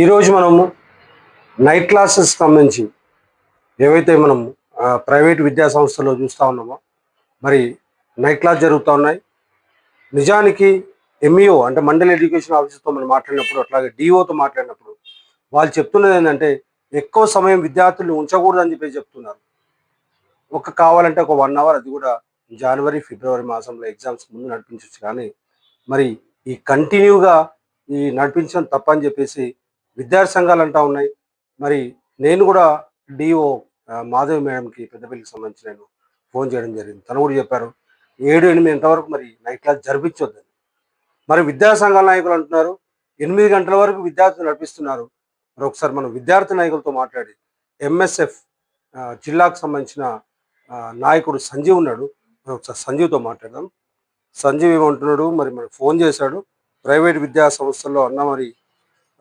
ఈరోజు మనము night classes సంబంధించి ఏవైతే మనం ప్రైవేట్ విద్యా సంస్థలో చూస్తూ ఉన్నామో మరి నైట్ క్లాస్ జరుగుతూ ఉన్నాయి. నిజానికి ఎంఈఓ అంటే మండల్ ఎడ్యుకేషన్ ఆఫీసర్తో మనం మాట్లాడినప్పుడు అట్లాగే డిఓతో మాట్లాడినప్పుడు వాళ్ళు చెప్తున్నది ఏంటంటే ఎక్కువ సమయం విద్యార్థులు ఉంచకూడదని చెప్పేసి చెప్తున్నారు. ఒక కావాలంటే ఒక వన్ అవర్ అది కూడా జనవరి ఫిబ్రవరి మాసంలో ఎగ్జామ్స్ ముందు నడిపించవచ్చు కానీ మరి ఈ కంటిన్యూగా ఈ నడిపించడం తప్పని చెప్పేసి విద్యార్థి సంఘాలు అంటా ఉన్నాయి. మరి నేను కూడా డిఓ మాధవి మేడంకి పెద్దపల్లికి సంబంధించి నేను ఫోన్ చేయడం జరిగింది. తను కూడా చెప్పారు ఏడు ఎనిమిది ఎంతవరకు మరి నైట్ క్లాస్ జరిపించొద్దని. మరి విద్యా సంఘాల నాయకులు అంటున్నారు ఎనిమిది గంటల వరకు విద్యార్థులు నడిపిస్తున్నారు. మరి ఒకసారి మనం విద్యార్థి నాయకులతో మాట్లాడి ఎంఎస్ఎఫ్ జిల్లాకు సంబంధించిన నాయకుడు సంజీవ్ ఉన్నాడు. మరి ఒకసారి సంజీవ్తో మాట్లాడదాం. సంజీవ్ ఏమంటున్నాడు మరి మరి ఫోన్ చేశాడు. ప్రైవేట్ విద్యా సంస్థల్లో అన్న మరి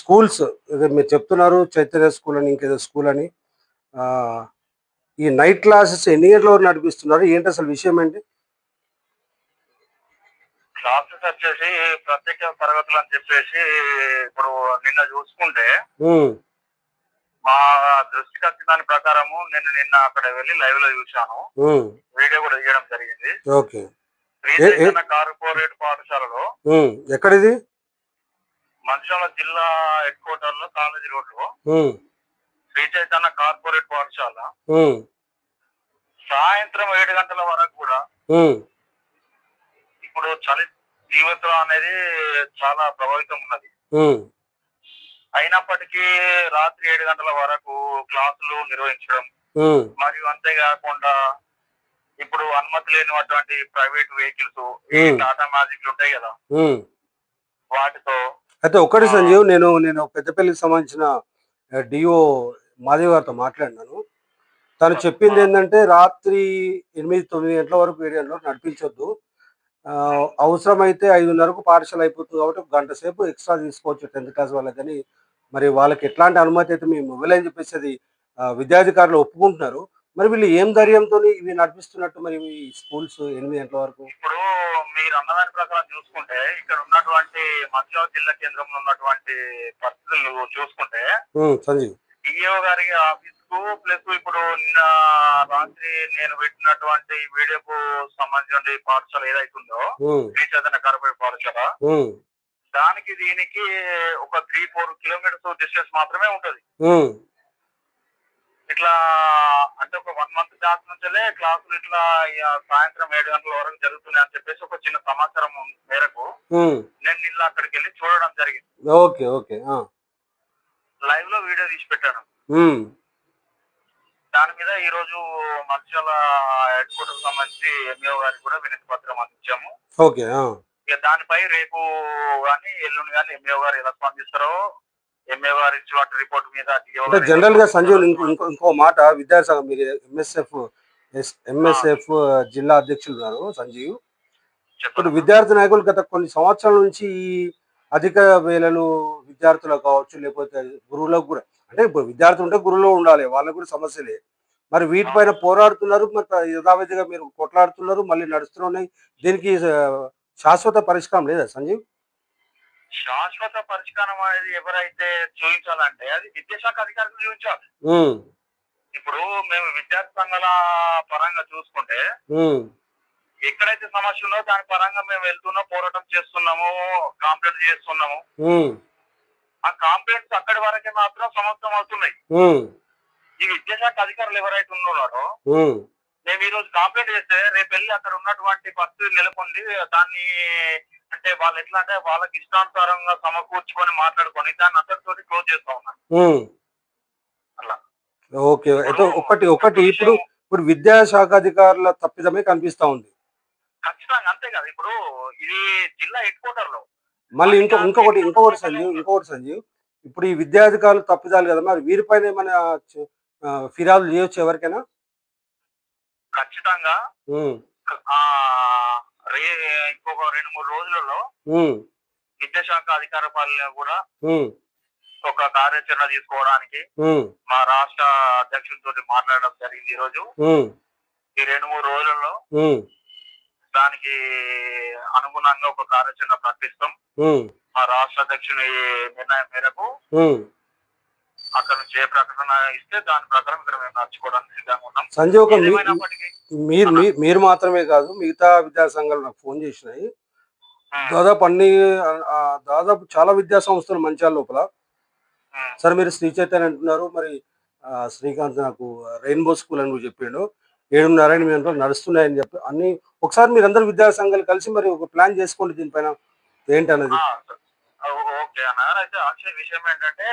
స్కూల్స్ మీరు చెప్తున్నారు చైతన్య స్కూల్ అని ఇంకేదో స్కూల్ అని. ఈ నైట్ క్లాసెస్ ఎన్ని గంటల వరకు నడిపిస్తున్నారు? ఏంటి అసలు విషయం ఏంటి? క్లాసెస్ వచ్చేసి ప్రత్యేక తరగతులు అని చెప్పేసి ఇప్పుడు నిన్న చూసుకుంటే మా దృష్టికి వచ్చిన దాని ప్రకారము నేను నిన్న అక్కడ వెళ్ళి లైవ్లో చూశాను. వీడియో కూడా తీయడం జరిగింది. ఓకే. కార్పొరేట్ పాఠశాలలో ఎక్కడిది? మంచిర్యాల జిల్లా హెడ్ క్వార్టర్లో కాలేజీ రోడ్లో శ్రీ చైతన్య కార్పొరేట్ పాఠశాల. సాయంత్రం ఏడు గంటల వరకు కూడా ఇప్పుడు చలి తీవ్రత అనేది చాలా ప్రభావితం ఉన్నది. అయినప్పటికీ రాత్రి ఏడు గంటల వరకు క్లాసులు నిర్వహించడం మరియు అంతేకాకుండా ఇప్పుడు అనుమతి లేనటువంటి ప్రైవేట్ వెహికల్స్. టాటా మ్యాజిక్ ఉంటాయి కదా. వాటితో అయితే ఒక్కటి సంజీవ్ నేను నేను పెద్దపల్లికి సంబంధించిన డిఓ మాధవ్ గారితో మాట్లాడినాను. తను చెప్పింది ఏంటంటే రాత్రి ఎనిమిది తొమ్మిది గంటల వరకు ఏడు గంటల వరకు నడిపించొద్దు అవసరమైతే ఐదున్నరకు పాఠశాల అయిపోతుంది కాబట్టి ఒక గంట సేపు ఎక్స్ట్రా తీసుకోవచ్చు టెన్త్ క్లాస్ వాళ్ళకని. మరి వాళ్ళకి ఎట్లాంటి అనుమతి అయితే మేము ఇవ్వలేని చెప్పేసి అది విద్యాధికారులు ఒప్పుకుంటున్నారు. మరి వీళ్ళు ఏం ధైర్యంతో ఇవి నడిపిస్తున్నట్టు మరి స్కూల్స్ ఎనిమిది గంటల వరకు? ఇప్పుడు మీరు అన్నదాని ప్రకారం చూసుకుంటే ఇక్కడ ఉన్నటువంటి మంచిర్యాల జిల్లా కేంద్రంలో ఉన్నటువంటి పరిస్థితులు చూసుకుంటే సంజీవ్. డిఓ గారి ఆఫీస్కు ప్లస్ ఇప్పుడు నిన్న రాత్రి నేను పెట్టినటువంటి వీడియోకు సంబంధించిన పాఠశాల ఏదైతుందో శ్రీ చైతన్య కార్పొరేట్ పాఠశాల దానికి దీనికి ఒక త్రీ ఫోర్ కిలోమీటర్స్ డిస్టెన్స్ మాత్రమే ఉంటది. ఇట్లా అంటే ఒక వన్ మంత్ బ్యాక్ నుంచే క్లాసులు ఇట్లా సాయంత్రం ఏడు గంటల వరకు జరుగుతున్నాయి అని చెప్పేసి ఒక చిన్న సమాచారం మేరకు. నేను నిన్న అక్కడికి వెళ్ళి చూడడం జరిగింది ఓకే ఓకే. లైవ్లో వీడియో తీసి పెట్టాను దాని మీద ఈ రోజు మంచిర్యాల హెడ్ క్వార్టర్ సంబంధించి ఎంఈఓ గారికి కూడా వినతి పత్రం అందించాము ఓకే. ఇక దానిపై రేపు కానీ ఎల్లుండి కానీ ఎంఈఓ గారు ఎలా స్పందిస్తారో గారు అంటే గారు జనరల్గా సంజీవ్ ఇంకో ఇంకో మాట విద్యాసంఘం మీరు ఎంఎస్ఎఫ్ ఎంఎస్ఎఫ్ జిల్లా అధ్యక్షులు ఉన్నారు సంజీవ్. ఇప్పుడు విద్యార్థి నాయకులు గత కొన్ని సంవత్సరాల నుంచి ఈ అధిక వేళలు విద్యార్థులకు కావచ్చు లేకపోతే గురువులకు కూడా అంటే ఇప్పుడు విద్యార్థులు ఉంటే గురువులో ఉండాలి వాళ్ళకు కూడా సమస్యలే మరి వీటిపైన పోరాడుతున్నారు మరి యథావిధిగా మీరు కొట్లాడుతున్నారు మళ్ళీ నడుస్తూనే ఉన్నాయి దీనికి శాశ్వత పరిష్కారం లేదా సంజీవ్? శాశ్వత పరిష్కారం అనేది ఎవరైతే చూపించాలంటే అది విద్యాశాఖ అధికారులు చూపించాలి. ఇప్పుడు మేము విద్యార్థి సంఘాల పరంగా చూసుకుంటే ఎక్కడైతే సమస్య ఉందో దాని పరంగా మేము వెళ్తున్నాం పోరాటం చేస్తున్నాము కాంప్లైంట్ చేస్తున్నాము. ఆ కాంప్లైంట్స్ అక్కడి వరకే మాత్రం సమాప్తం అవుతున్నాయి. ఈ విద్యాశాఖ అధికారులు ఎవరైతే ఉన్నారో మేము ఈ రోజు కంప్లైంట్ చేస్తే రేపు వెళ్ళి అక్కడ ఉన్నటువంటి పరిస్థితి నెలకొంది దాన్ని అంటే వాళ్ళు ఎట్లా అంటే వాళ్ళకి ఇష్టానుసారంగా సమకూర్చుకొని మాట్లాడుకొని దాన్ని అందరితో క్లోజ్ చేస్తా ఉన్నారు. అలా ఓకే. అయితే ఒకటి ఒకటి ఇప్పుడు ఇప్పుడు విద్యాశాఖ అధికారుల తప్పిదమే కనిపిస్తా ఉంది. ఖచ్చితంగా అంతే కదా. ఇప్పుడు ఇది జిల్లా హెడ్ క్వార్టర్లో మళ్ళీ ఇంకో ఇంకొకటి ఇంకొకటి సంజీవ్ ఇంకొకటి సంజీవ్. ఇప్పుడు ఈ విద్యాధికారులు తప్పిదాలు కదా మరి వీరిపైన ఏమైనా ఫిర్యాదులు చేయొచ్చు ఎవరికైనా? ఖచ్చితంగా. ఇంకొక రెండు మూడు రోజులలో విద్యాశాఖ అధికార పాలన కూడా ఒక కార్యాచరణ తీసుకోవడానికి మా రాష్ట్ర అధ్యక్షులతో మాట్లాడడం జరిగింది ఈ రోజు ఈ రెండు మూడు రోజులలో దానికి అనుగుణంగా ఒక కార్యాచరణ ప్రకటిస్తాం మా రాష్ట్ర అధ్యక్షుని నిర్ణయం మేరకు. అక్కడ నుంచి ఏ ప్రకటన ఇస్తే దాని ప్రకారం ఇక్కడ మేము నడుచుకోవడానికి సిద్ధంగా ఉన్నాం. సంజయ్ మీరు మీ- మీరు మాత్రమే కాదు మిగతా విద్యా సంఘాలు నాకు ఫోన్ చేసినాయి. దాదాపు అన్ని దాదాపు చాలా విద్యా సంస్థలు మంచాల లోపల. సరే మీరు శ్రీ చైతన్య అంటున్నారు మరి శ్రీకాంత్ నాకు రెయిన్బో స్కూల్ అని కూడా చెప్పిండు. ఏడున్నర ఎనిమిది గంటలు నడుస్తున్నాయని చెప్పి అన్ని ఒకసారి మీరు అందరు విద్యా సంఘాలు కలిసి మరి ఒక ప్లాన్ చేసుకోండి దీనిపైన. ఏంటన్నది? ఓకే అన్న అయితే విషయం ఏంటంటే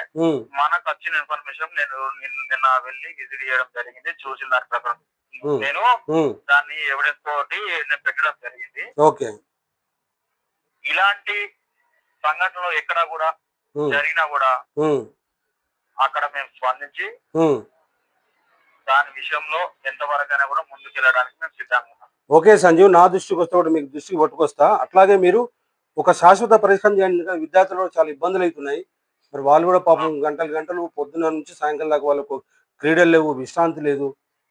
మనకు వచ్చిన ఇన్ఫర్మేషన్ నేను నిన్న వెళ్ళి విజిట్ చేయడం జరిగింది చూసిన దాని ప్రకారం. నేను దాన్ని ఎవిడెన్స్ తోటి నేను పెట్టడం జరిగింది. ఓకే. ఇలాంటి సంఘటనలు ఎక్కడ కూడా జరిగినా కూడా అక్కడ మేము స్పందించి. దాని విషయంలో ఎంతవరకైనా కూడా ముందుకు వెళ్ళడానికి మేము సిద్ధంగా ఉన్నాం. ఓకే సంజీవ్ నా దృష్టికి వస్తే కూడా మీకు దృష్టికి పట్టుకొస్తా. అట్లాగే మీరు ఒక శాశ్వత పరిష్కారం చేయండి ఎందుకంటే విద్యార్థులు చాలా ఇబ్బందులు అవుతున్నాయి. మరి వాళ్ళు కూడా పాపం గంటలు గంటలు పొద్దున్న నుంచి సాయంకాలం దాకా వాళ్ళకు క్రీడలు లేవు విశ్రాంతి లేదు.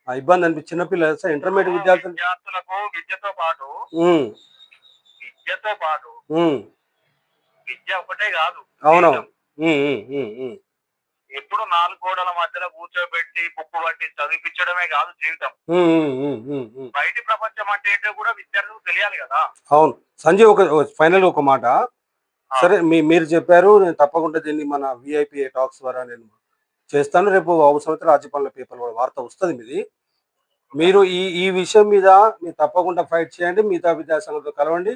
ఆ ఇబ్బంది అనిపి చిన్నపిల్లలు సార్ ఇంటర్మీడియట్ విద్యార్థులు. విద్యార్థులకు విద్యతో పాటు విద్యతో పాటు విద్య ఒకటే కాదు. అవునవును. ఎప్పుడు నాలుగు గోడల మధ్యలో కూర్చోబెట్టి బుక్కు పట్టి చదివించడమే కాదు జీవితం. బయటి ప్రపంచం అంటే ఏంటో కూడా విద్యార్థులకు తెలియాలి కదా. అవును. సంజయ్ ఒక ఫైనల్ ఒక మాట. సరే మీ మీరు చెప్పారు నేను తప్పకుండా దీన్ని మన విఐపి టాక్స్ ద్వారా నేను చేస్తాను. రేపు అవసరమైతే రాజ్యపాలన పేపర్ వార్త వస్తుంది మీది. మీరు ఈ ఈ విషయం మీద మీరు తప్పకుండా ఫైట్ చేయండి. మిగతా విద్యాసంఘాలతో కలవండి.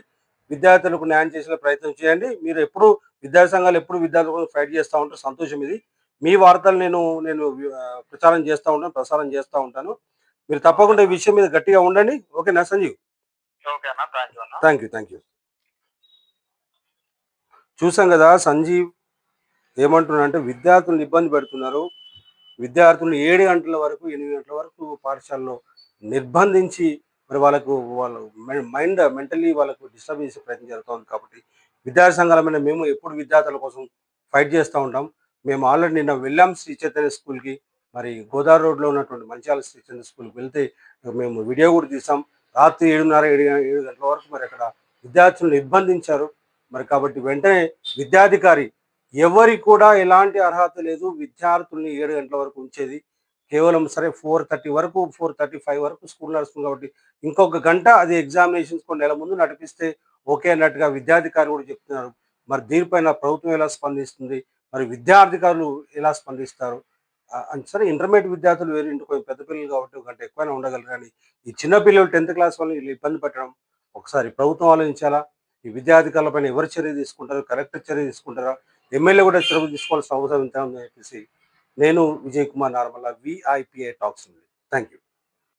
విద్యార్థులకు న్యాయం చేసే ప్రయత్నం చేయండి. మీరు ఎప్పుడు విద్యాసంఘాలు ఎప్పుడు విద్యార్థుల కోసం ఫైట్ చేస్తూ ఉంటారు సంతోషం ఇది. మీ వార్తలు నేను నేను ప్రచారం చేస్తూ ఉంటాను ప్రసారం చేస్తూ ఉంటాను. మీరు తప్పకుండా ఈ విషయం మీద గట్టిగా ఉండండి. ఓకేనా Sanjeev? Thank you thank you చూసాం కదా సంజీవ్ ఏమంటున్నాడంటే విద్యార్థులను ఇబ్బంది పెడుతున్నారు. విద్యార్థులను ఏడు గంటల వరకు ఎనిమిది గంటల వరకు పాఠశాలలో నిర్బంధించి మరి వాళ్ళకు వాళ్ళ మైండ్ మెంటలీ వాళ్ళకు డిస్టర్బ్ చేసే ప్రయత్నం జరుగుతుంది కాబట్టి విద్యార్థి సంఘాలమైన మేము ఎప్పుడు విద్యార్థుల కోసం ఫైట్ చేస్తూ ఉంటాం. మేము ఆల్రెడీ నిన్న వెళ్ళాం శ్రీ చైతన్య స్కూల్కి. మరి గోదావరి రోడ్లో ఉన్నటువంటి మంచాల శ్రీ చైతన్య స్కూల్కి వెళ్తే మేము వీడియో కూడా తీసాం. రాత్రి ఏడున్నర ఏడు ఏడు గంటల వరకు మరి అక్కడ విద్యార్థులను నిర్బంధించారు. మరి కాబట్టి వెంటనే విద్యాధికారి ఎవరికి కూడా ఎలాంటి అర్హత లేదు. విద్యార్థుల్ని ఏడు గంటల వరకు ఉంచేది. కేవలం సరే ఫోర్ థర్టీ వరకు ఫోర్ థర్టీ ఫైవ్ వరకు స్కూల్ నడుస్తుంది కాబట్టి ఇంకొక గంట అది ఎగ్జామినేషన్స్ కొన్ని నెల ముందు నడిపిస్తే ఓకే అన్నట్టుగా విద్యాధికారి కూడా చెప్తున్నారు. మరి దీనిపైన ప్రభుత్వం ఎలా స్పందిస్తుంది? మరి విద్యార్థికారులు ఎలా స్పందిస్తారు? సరే ఇంటర్మీడియట్ విద్యార్థులు వేరే ఇంటి కొంచెం పెద్ద పిల్లలు కాబట్టి ఒక గంట ఎక్కువైనా ఉండగలరు కానీ ఈ చిన్న పిల్లలు టెన్త్ క్లాస్ వాళ్ళు వీళ్ళు ఇబ్బంది పెట్టడం ఒకసారి ప్రభుత్వం ఆలోచించాలా? ఈ విద్యాధికారులపైన ఎవరు చర్య తీసుకుంటారు? కలెక్టర్ చర్య తీసుకుంటారా? ఎమ్మెల్యే కూడా చొరవ తీసుకోవాల్సిన అవసరం ఎంత ఉందని చెప్పేసి నేను విజయ్ కుమార్ నార్మల్ విఐపిఐ టాక్స్ థ్యాంక్ యూ